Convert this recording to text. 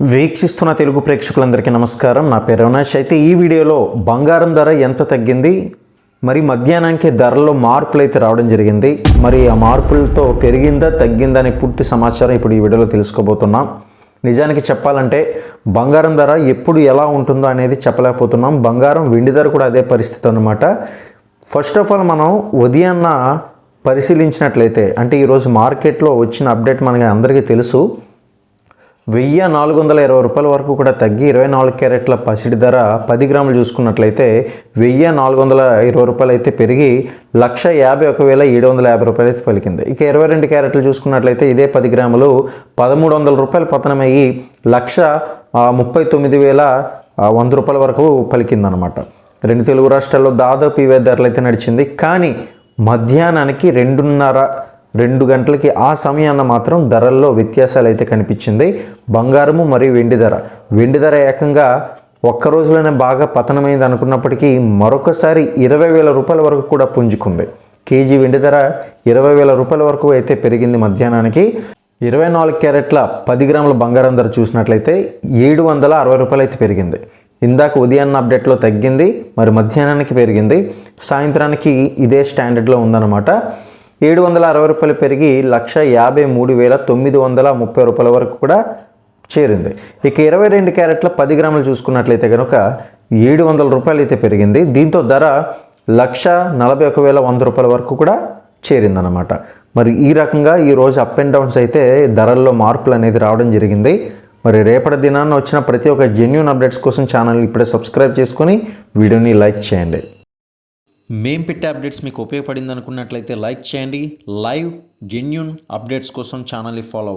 వీక్షిస్తున్న తెలుగు ప్రేక్షకులందరికీ నమస్కారం. నా పేరు అవినాష్ అయితే ఈ వీడియోలో బంగారం ధర ఎంత తగ్గింది? మరి మధ్యాహ్నానికి ధరల్లో మార్పులు అయితే రావడం జరిగింది. మరి ఆ మార్పులతో పెరిగిందా తగ్గిందా అనే పూర్తి సమాచారం ఇప్పుడు ఈ వీడియోలో తెలుసుకోబోతున్నాం. నిజానికి చెప్పాలంటే బంగారం ధర ఎప్పుడు ఎలా ఉంటుందో అనేది చెప్పలేకపోతున్నాం. బంగారం వెండి ధర కూడా అదే పరిస్థితి అనమాట ఫస్ట్ ఆఫ్ ఆల్ మనం ఉదయాన్న పరిశీలించినట్లయితే అంటే ఈరోజు మార్కెట్లో వచ్చిన అప్డేట్ మనకి అందరికీ తెలుసు. వెయ్యి నాలుగు వందల ఇరవై రూపాయల వరకు కూడా తగ్గి ఇరవై నాలుగు క్యారెట్ల పసిడి ధర పది గ్రాములు చూసుకున్నట్లయితే వెయ్యి నాలుగు వందల ఇరవై రూపాయలు అయితే పెరిగి లక్ష యాభై ఒక వేల ఏడు వందల యాభై రూపాయలు అయితే పలికింది. ఇక ఇరవై రెండు క్యారెట్లు చూసుకున్నట్లయితే ఇదే పది గ్రాములు పదమూడు వందల రూపాయలు పతనమయ్యి లక్ష ముప్పై తొమ్మిది వేల వంద రూపాయల వరకు పలికిందనమాట. రెండు తెలుగు రాష్ట్రాల్లో దాదాపు ఇవే ధరలు అయితే నడిచింది. కానీ మధ్యాహ్నానికి రెండున్నర రెండు గంటలకి ఆ సమయాన మాత్రం ధరల్లో వ్యత్యాసాలు అయితే కనిపించింది. బంగారము మరియు వెండి ధర. వెండి ధర ఏకంగా ఒక్క రోజులోనే బాగా పతనమైంది అనుకున్నప్పటికీ మరొకసారి ఇరవై వేల రూపాయల వరకు కూడా పుంజుకుంది. కేజీ వెండి ధర ఇరవై వేల రూపాయల వరకు అయితే పెరిగింది మధ్యాహ్నానికి. ఇరవై నాలుగు క్యారెట్ల పది గ్రాముల బంగారం ధర చూసినట్లయితే ఏడు వందల అరవై రూపాయలు అయితే పెరిగింది. ఇందాక ఉదయాన్న అప్డేట్లో తగ్గింది మరి మధ్యాహ్నానికి పెరిగింది. సాయంత్రానికి ఇదే స్టాండర్డ్లో ఉందన్నమాట. ఏడు వందల అరవై రూపాయలు పెరిగి లక్ష యాభై మూడు వేల తొమ్మిది వందల ముప్పై రూపాయల వరకు కూడా చేరింది. ఇక ఇరవై రెండు క్యారెట్ల పది గ్రాములు చూసుకున్నట్లయితే కనుక ఏడు వందల రూపాయలు అయితే పెరిగింది. దీంతో ధర లక్ష నలభై ఒక వేల వంద రూపాయల వరకు కూడా చేరిందనమాట మరి ఈ రకంగా ఈ రోజు అప్ అండ్ డౌన్స్ అయితే ధరల్లో మార్పులు అనేది రావడం జరిగింది. మరి రేపటి దినాన్న వచ్చిన ప్రతి ఒక్క జెన్యున్ అప్డేట్స్ కోసం ఛానల్ ఇప్పుడే సబ్స్క్రైబ్ చేసుకొని వీడియోని లైక్ చేయండి. మేం పెట్టే అప్డేట్స్ మీకు ఉపయోగపడింది అనుకున్నట్లయితే లైక్ చేయండి. లైవ్ జెన్యున్ అప్డేట్స్ కోసం ఛానల్ని ఫాలో అవ్వండి.